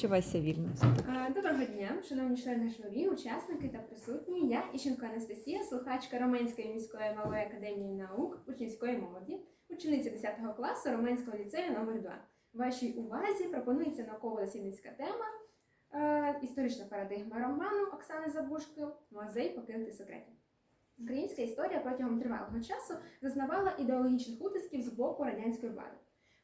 Почувайся вільно. Е, Доброго дня, шановні члени журі, учасники та присутні. Я Іщенко Анастасія, слухачка Роменської міської малої академії наук, учнівської молоді, учениця 10 класу Роменського ліцею номер 2 Вашій увазі пропонується науково-дослідницька тема е, історична парадигма роману Оксани Забушки Музей покинутих секретів. Українська історія протягом тривалого часу зазнавала ідеологічних утисків з боку радянської влади.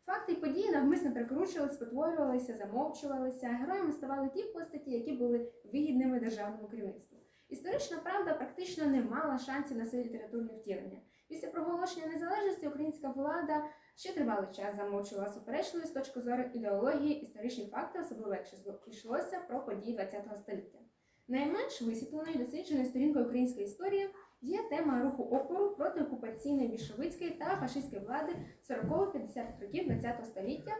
Факти і події навмисно прикручувалися, спотворювалися, замовчувалися. Героями ставали ті постаті, які були вигідними державному керівництву. Історична правда практично не мала шансів на своє літературне втілення. Після проголошення незалежності українська влада ще тривалий час замовчувала суперечливі з точки зору ідеології історичні факти, особливо якщо йшлося про події ХХ століття. Найменш висвітленою дослідженою сторінкою української історії є тема руху опору проти окупаційної більшовицької та фашистської влади 40-50-х років ХХ століття,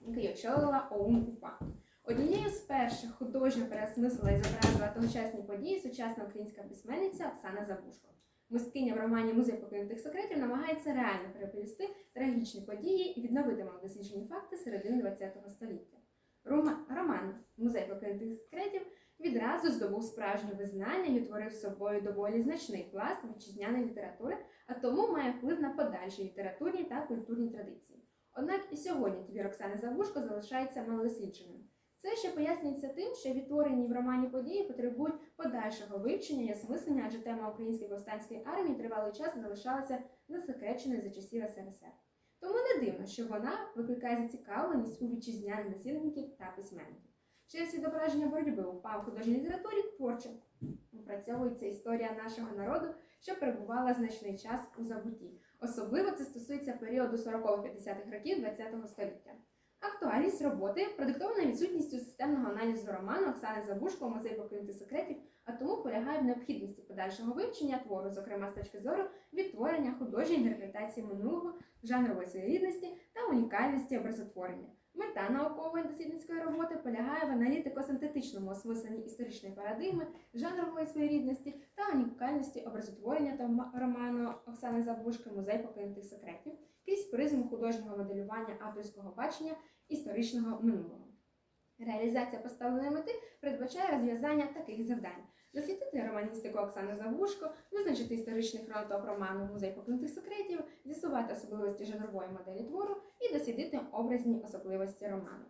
який очолила ОУН УПА. Однією з перших художньо переосмислила і зобразила тогочасні події сучасна українська письменниця Оксана Забушко. Мисткиня в романі Музей покинутих секретів намагається реально переповісти трагічні події і відновити малодосліджені факти середини ХХ століття. Рома- Роман Музей покинутих секретів відразу здобув справжнє визнання і утворив собою доволі значний пласт вітчизняної літератури, а тому має вплив на подальші літературні та культурні традиції. Однак і сьогодні твір Оксани Завушко залишається малодослідженим. Це ще пояснюється тим, що відтворені в романі події потребують подальшого вивчення і осмислення, адже тема української повстанської армії тривалий час залишалася засекреченою за часів СРСР. Тому не дивно, що вона викликає зацікавленість у вітчизняних дослідників та письменників. Через відображення боротьби в художній літературі творчо опрацьовується історія нашого народу, що перебувала значний час у забутті. Особливо це стосується періоду 40-50-х років ХХ століття. Актуальність роботи продиктована відсутністю системного аналізу роману Оксани Забушко «Музей покинутих секретів, а тому полягає в необхідності подальшого вивчення твору, зокрема з точки зору відтворення художньої інтерпретації минулого, жанрової своєрідності та унікальності образотворення. Мета наукової дослідницької роботи полягає в аналітико-синтетичному осмисленні історичної парадигми, жанрової своєрідності та унікальності образотворення та роману Оксани Забушки Музей покинутих секретів крізь призму художнього моделювання авторського бачення історичного минулого. Реалізація поставленої мети передбачає розв'язання таких завдань: дослідити романістику Оксани Завушко, визначити історичний хронотоп роману Музей покинутих секретів, з'ясувати особливості жанрової моделі твору і дослідити образні особливості роману.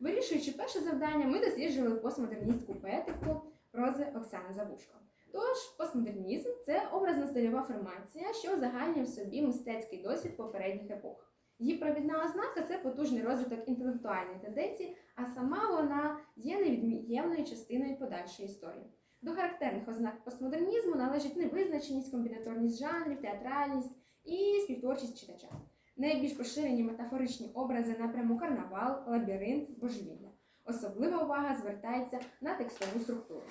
Вирішуючи перше завдання, ми досліджували постмодерністську поетику прози Оксани Завушко. Тож, постмодернізм це образно-стильова формація, що узагальнює в собі мистецький досвід попередніх епох. Її провідна ознака це потужний розвиток інтелектуальної тенденції, а сама вона є невід'ємною частиною подальшої історії. До характерних ознак постмодернізму належить невизначеність, комбінаторність жанрів, театральність і співтворчість читача. Найбільш поширені метафоричні образи напряму карнавал, лабіринт, божевілля. Особлива увага звертається на текстову структуру.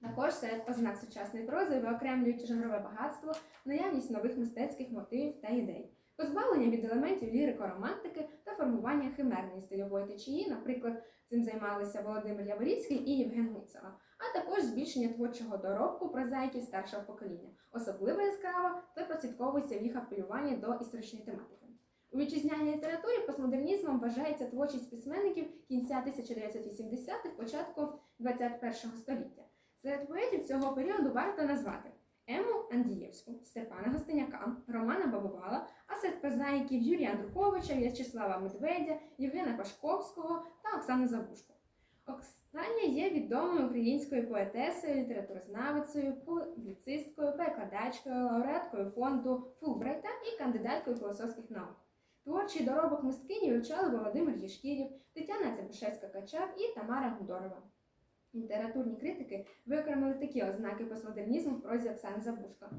Також серед ознак сучасної прози виокремлюють жанрове багатство, наявність нових мистецьких мотивів та ідей, позбавлення від елементів лірико-романтики та формування химерної стильової течії, наприклад, цим займалися Володимир Яворівський і Євген Гуцела, а також збільшення творчого доробку прозаїків старшого покоління. Особливо яскраво це прослідковується в їх апелюванні до історичної тематики. У вітчизняній літературі постмодернізмом вважається творчість письменників кінця 1980-х, початку 21 століття. Серед поетів цього періоду варто назвати Ему Андієвську, Степана Гостиняка, Романа Бабувала, а серед прозаїків Юрія Андруховича, В'ячеслава Медведя, Євгена Пашковського та Оксану Забушко. Остання є відомою українською поетесою, літературознавицею, публіцисткою, перекладачкою, лауреаткою фонду Фулбрайта і кандидаткою філософських наук. Творчий доробок мисткині вивчали Володимир Єшкірів, Тетяна Тимошевська-Качав і Тамара Гудорова. Літературні критики виокремили такі ознаки постмодернізму в прозі Оксани Забушко.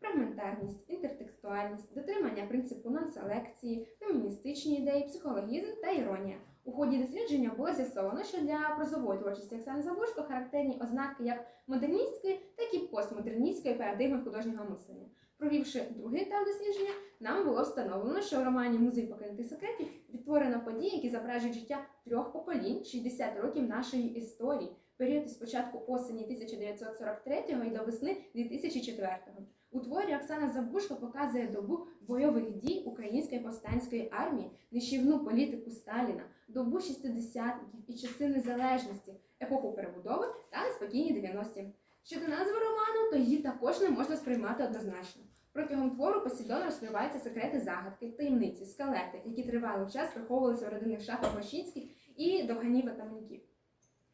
Фрагментарність, інтертекстуальність, дотримання принципу нонселекції, феміністичні ідеї, психологізм та іронія. У ході дослідження було з'ясовано, що для прозової творчості Оксани Забушко характерні ознаки як модерністської, так і постмодерністської парадигми художнього мислення. Провівши другий етап дослідження, нам було встановлено, що в романі Музей покинутих секретів відтворено події, які зображують життя трьох поколінь 60 років нашої історії, період з початку осені 1943 і до весни 2004. У творі Оксана Забушко показує добу бойових дій Української повстанської армії, нищівну політику Сталіна, добу шістидесятників і часи незалежності, епоху перебудови та неспокійні 90-ті. Щодо назви роману, то її також не можна сприймати однозначно. Протягом твору послідовно розкриваються секрети загадки, таємниці, скелети, які тривалий час приховувалися у родинних шафах Гощинських і Довганів Атаманюків.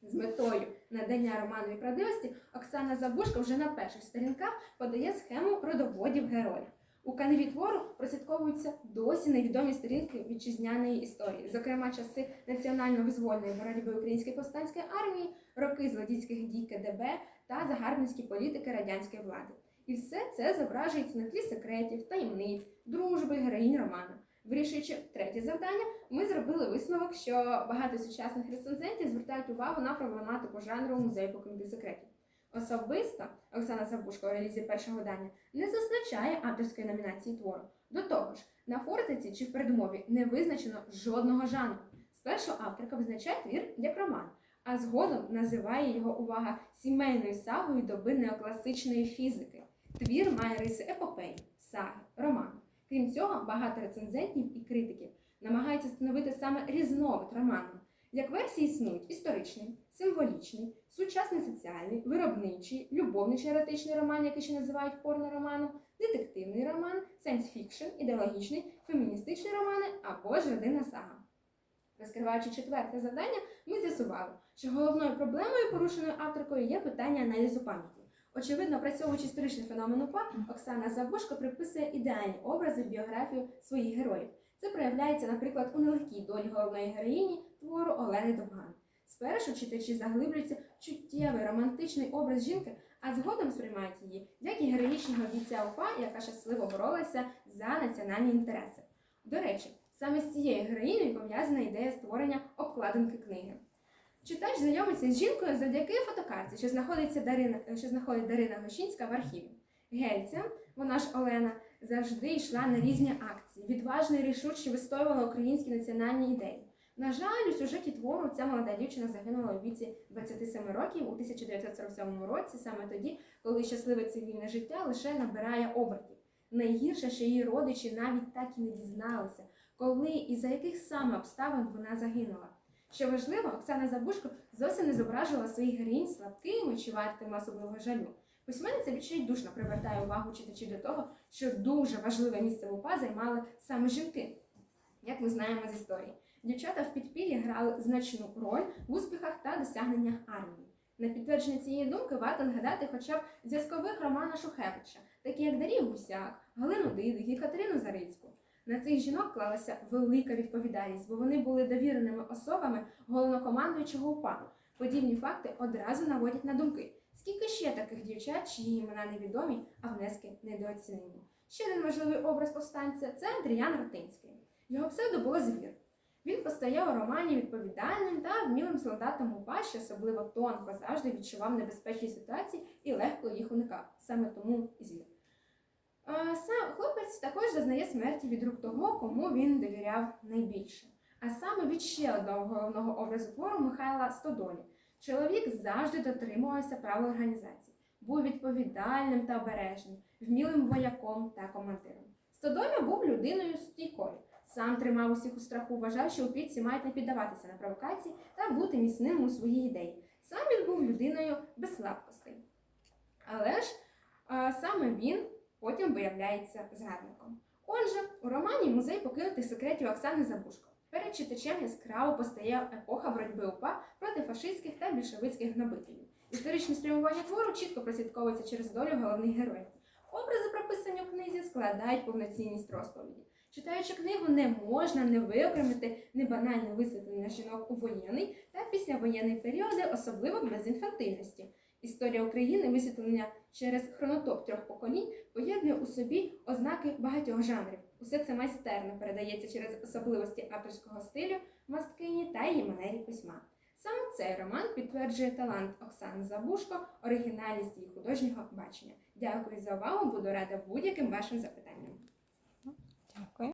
З метою надання романові правдивості Оксана Забушко вже на перших сторінках подає схему родоводів героїв. У канві твору прослідковуються досі невідомі сторінки вітчизняної історії, зокрема часи національно-визвольної боротьби Української повстанської армії, роки злодійських дій КДБ та загарбницькі політики радянської влади. І все це зображується на тлі секретів, таємниць, дружби героїнь роману. Вирішуючи третє завдання, ми зробили висновок, що багато сучасних рецензентів звертають увагу на проблематику жанру музею покинутих секретів. Особисто Оксана Забушко у релізі першого видання не зазначає авторської номінації твору. До того ж, на фортеці чи в передмові не визначено жодного жанру. Спершу авторка визначає твір як роман, а згодом називає його увага сімейною сагою доби неокласичної фізики. Твір має риси епопеї, саги, роману. Крім цього, багато рецензентів і критиків намагаються встановити саме різновид роману. Як версії існують історичний, символічний, сучасний соціальний, виробничий, любовничий еротичний роман, який ще називають порнороманом, детективний роман, сайнс-фікшн, ідеологічний, феміністичний романи або ж родинна сага. Розкриваючи четверте завдання, ми з'ясували, що головною проблемою, порушеною авторкою, є питання аналізу пам'яті. Очевидно, опрацьовуючи історичний феномен УПА, Оксана Забушко приписує ідеальні образи в біографію своїх героїв. Це проявляється, наприклад, у нелегкій долі головної героїні твору Олени Довган. Спершу читачі заглиблюються в чуттєвий романтичний образ жінки, а згодом сприймають її як і героїчного бійця УПА, яка щасливо боролася за національні інтереси. До речі, саме з цією героїною пов'язана ідея створення обкладинки книги. Читач знайомиться з жінкою завдяки фотокарті, що знаходиться Дарина, що знаходить Дарина Гощинська в архіві. Гельця, вона ж Олена, завжди йшла на різні акції, відважно і рішуче вистоювала українські національні ідеї. На жаль, у сюжеті твору ця молода дівчина загинула у віці 27 років у 1947 році, саме тоді, коли щасливе цивільне життя лише набирає обертів. Найгірше, що її родичі навіть так і не дізналися, коли і за яких саме обставин вона загинула. Що важливо, Оксана Забушко зовсім не зображувала своїх героїнь слабкими чи вартими особливого жалю. Письменниця відчайдушно привертає увагу читачів до того, що дуже важливе місце в УПА займали саме жінки, як ми знаємо з історії. Дівчата в підпіллі грали значну роль в успіхах та досягненнях армії. На підтвердження цієї думки варто згадати хоча б зв'язкових Романа Шухевича, такі як Дарію Гусяк, Галину Дидик і Катерину Зарицьку. На цих жінок клалася велика відповідальність, бо вони були довіреними особами головнокомандуючого УПА. Подібні факти одразу наводять на думки. Скільки ще таких дівчат, чиї імена невідомі, а внески недооцінені? Ще один важливий образ повстанця це Андріян Ротинський. Його псевдо було звір. Він постояв у романі відповідальним та вмілим солдатом УПА, що особливо тонко завжди відчував небезпечні ситуації і легко їх уникав. Саме тому і звір. А, Сам хлопець також зазнає смерті від рук того, кому він довіряв найбільше. А саме від ще одного головного образу твору Михайла Стодолі. Чоловік завжди дотримувався правил організації, був відповідальним та обережним, вмілим вояком та командиром. Стодоля був людиною стійкою, сам тримав усіх у страху, вважав, що упійці мають не піддаватися на провокації та бути міцним у своїй ідеї. Сам він був людиною без слабкостей. Але ж а, саме він потім виявляється зрадником. Отже, у романі Музей покинутих секретів Оксани Забушко перед читачем яскраво постає епоха боротьби УПА проти фашистських та більшовицьких гнобителів. Історичне спрямування твору чітко прослідковується через долю головних героїв. Образи, прописані у книзі, складають повноцінність розповіді. Читаючи книгу, не можна не виокремити небанальне висвітлення жінок у воєнний та післявоєнний періоди, особливо без інфантильності. Історія України, висвітлення через хронотоп трьох поколінь, поєднує у собі ознаки багатьох жанрів. Усе це майстерно передається через особливості авторського стилю, масткині та її манері письма. Саме цей роман підтверджує талант Оксани Забушко, оригінальність її художнього бачення. Дякую за увагу, буду рада будь-яким вашим запитанням. Дякую.